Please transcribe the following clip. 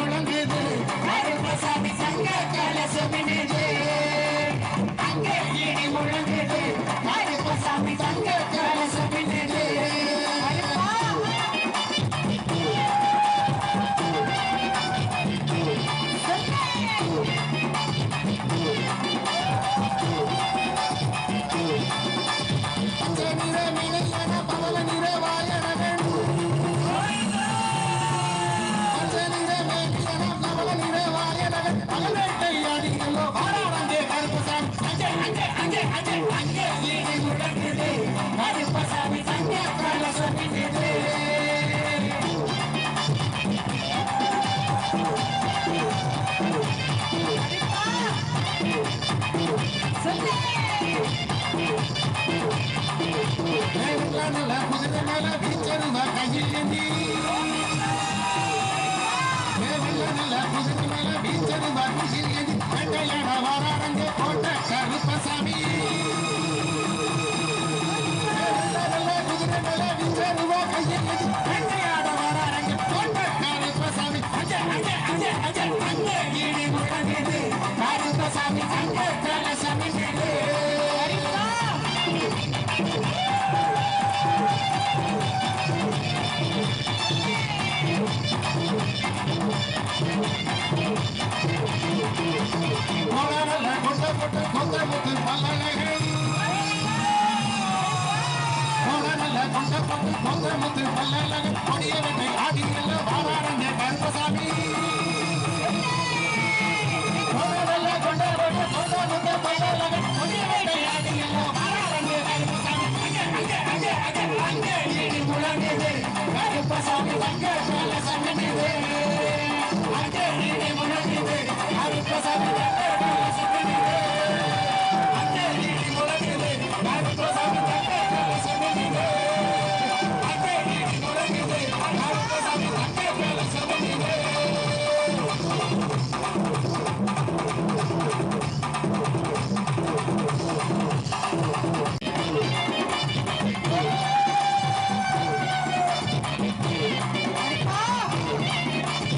முழங்குது கருப்பசாமி சங்க கலசமினது அங்கே இடி முழங்குது கருப்பசாமி சங்க மேல குதிரை மேல வீச்சருவ கையில் ஏந்தி மேல குதிரை மேல வீச்சருவ கையில் ஏந்தி வெண்டையட வாராடங்கே கோட்ட கருப்பசாமி மேல குதிரை மேல வீச்சருவ கையில் ஏந்தி வெண்டையட வாராடங்கே கோட்ட கருப்பசாமி அங்கே அங்கே அங்கே அங்கே அங்கே இடி முழங்குது கருப்பசாமி அங்கே கலசமி மங்கமுத்து பல்லழகு கொடியவட்டை ஆடியல்ல வாராரங்க கருப்பசாமி கொண்டவல்ல கொண்டவல்ல கொண்டமுத்து பல்லழகு கொடியவட்டை ஆடியல்ல வாராரங்க கருப்பசாமி அங்க அங்க அங்க அங்க அங்க நீடி முழங்குது கருப்பசாமி அங்கே